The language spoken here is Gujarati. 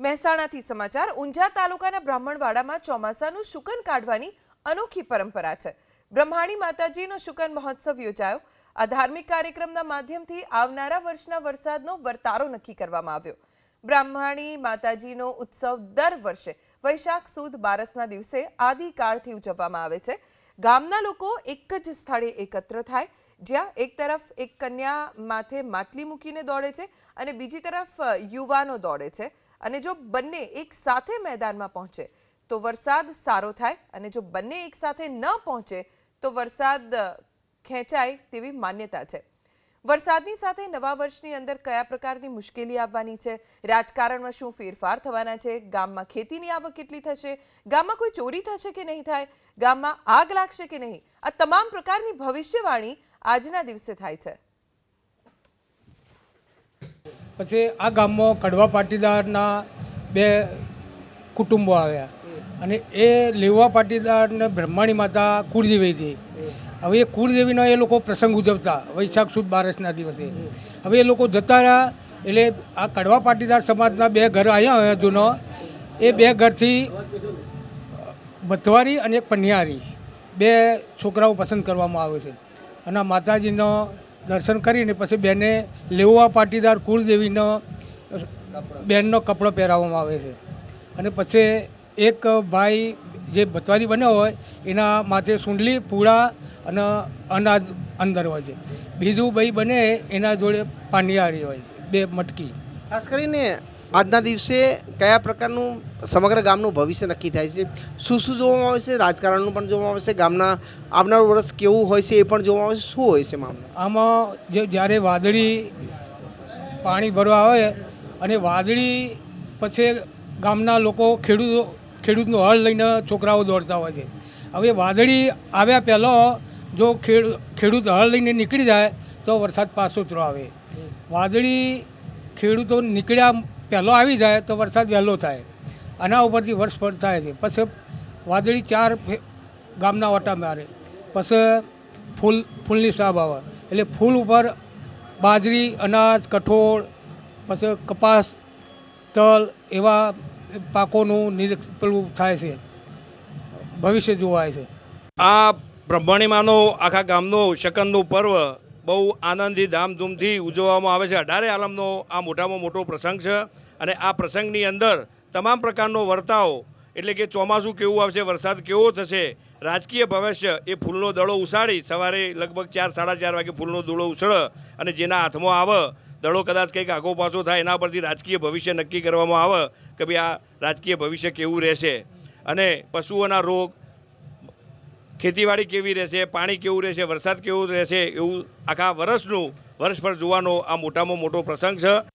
મહેસાણાથી સમાચાર, ઊંઝા તાલુકાના બ્રાહ્મણવાડામાં ચોમાસાનું શુકન કાઢવાની અનોખી પરંપરા છે. બ્રહ્માણી માતાજીનો શુકન મહોત્સવ યોજાયો. આ ધાર્મિક કાર્યક્રમના માધ્યમથી આવનારા વર્ષના વરસાદનો વર્તારો નક્કી કરવામાં આવ્યો. બ્રાહ્મણી માતાજીનો ઉત્સવ દર વર્ષે વૈશાખ સુદ બારસના દિવસે આદિકાળથી ઉજવવામાં આવે છે. ગામના લોકો એક જ સ્થળે એકત્ર થાય, જ્યાં એક તરફ એક કન્યા માથે માટલી મૂકીને દોડે છે અને બીજી તરફ યુવાનો દોડે છે. અને જો બંને એક સાથે મેદાનમાં પહોંચે, તો વરસાદ સારો થાય અને જો બંને એક સાથે ન પહોંચે, તો વરસાદ ખેંચાય તેવી માન્યતા છે. વરસાદની સાથે નવા વર્ષની અંદર કયા પ્રકારની મુશ્કેલી આવવાની છે? રાજકારણમાં શું ફેરફાર થવાના છે? ગામમાં ખેતીની આવક કેટલી થશે? ગામમાં કોઈ ચોરી થશે કે નહીં થાય? ગામમાં આગ લાગશે કે નહીં? આ તમામ પ્રકારની ભવિષ્યવાણી આજના દિવસે થાય છે. પછી આ ગામમાં કડવા પાટીદારના બે કુટુંબો આવ્યા. અને એ લેવા પાટીદારને બ્રહ્માણી માતા કુળદેવી હતી. હવે એ કુળદેવીનો એ લોકો પ્રસંગ ઉજવતા વૈશાખ સુદ બારસના દિવસે. હવે એ લોકો જતા રહ્યા એટલે આ કડવા પાટીદાર સમાજના બે ઘર આવ્યા હોય જૂનો. એ બે ઘરથી બથવારી અને એક પનિયારી બે છોકરાઓ પસંદ કરવામાં આવે છે. અને માતાજીનો દર્શન કરીને પછી બેને લેવા પાટીદાર કુળદેવીનો, બેનનો કપડો પહેરાવવામાં આવે છે. અને પછી એક ભાઈ જે બતવારી બન્યો હોય, એના માથે સુંડલી, પૂળા અને અનાજ અંદર હોય છે. બીજું ભાઈ બને, એના જોડે પાનિયારી હોય છે, બે મટકી. ખાસ કરીને આજના દિવસે કયા પ્રકારનું સમગ્ર ગામનું ભવિષ્ય નક્કી થાય છે? શું શું જોવામાં આવે છે? રાજકારણનું પણ જોવામાં આવે છે? ગામના આવનારું વર્ષ કેવું હોય છે એ પણ જોવામાં આવે છે? શું હોય છે મામલો? આમાં જે જ્યારે વાદળી પાણી ભરવા આવે અને વાદળી પછી ગામના લોકો ખેડૂતો ખેડૂતનો હળ લઈને છોકરાઓ દોડતા હોય છે. હવે વાદળી આવ્યા પહેલાં જો ખેડ ખેડૂત હળ લઈને નીકળી જાય તો વરસાદ પાછો પાછોતરો આવે. વાદળી ખેડૂતો નીકળ્યા પહેલો આવી જાય તો વરસાદ વહેલો થાય. આના ઉપરથી વર્ષ પર થાય છે. પછી વાદળી ચાર ગામના વટા મારે. પછી ફૂલ, ફૂલની સાબ આવે. એટલે ફૂલ ઉપર બાજરી, અનાજ, કઠોળ, પછી કપાસ, તલ એવા પાકોનું નિરીક્ષ પેલું થાય છે. ભવિષ્ય જોવાય છે. આ બ્રહ્મણીમાનો આખા ગામનો શકનનું પર્વ બહુ આનંદથી, ધામધૂમથી ઉજવવામાં આવે છે. અઢારે આલમનો આ મોટામાં મોટો પ્રસંગ છે. અને આ પ્રસંગની અંદર તમામ પ્રકારનો વર્તાવ, એટલે કે ચોમાસું કેવું આવશે, વરસાદ કેવો થશે, રાજકીય ભવિષ્ય એ ફૂલનો દડો ઉછાળી સવારે લગભગ ચાર, સાડા ચાર વાગે ફૂલનો દડો ઉછળ અને જેના હાથમાં આવે, દડો કદાચ કંઈક આગો પાછો થાય, એના પરથી રાજકીય ભવિષ્ય નક્કી કરવામાં આવે કે ભાઈ આ રાજકીય ભવિષ્ય કેવું રહેશે. અને પશુઓના રોગ, ખેતીવાડી કેવી રહેશે, પાણી કેવું રહેશે, વરસાદ કેવો રહેશે, એવું આખા વર્ષનું, વર્ષભર જોવાનો આ મોટામાં મોટો પ્રસંગ છે.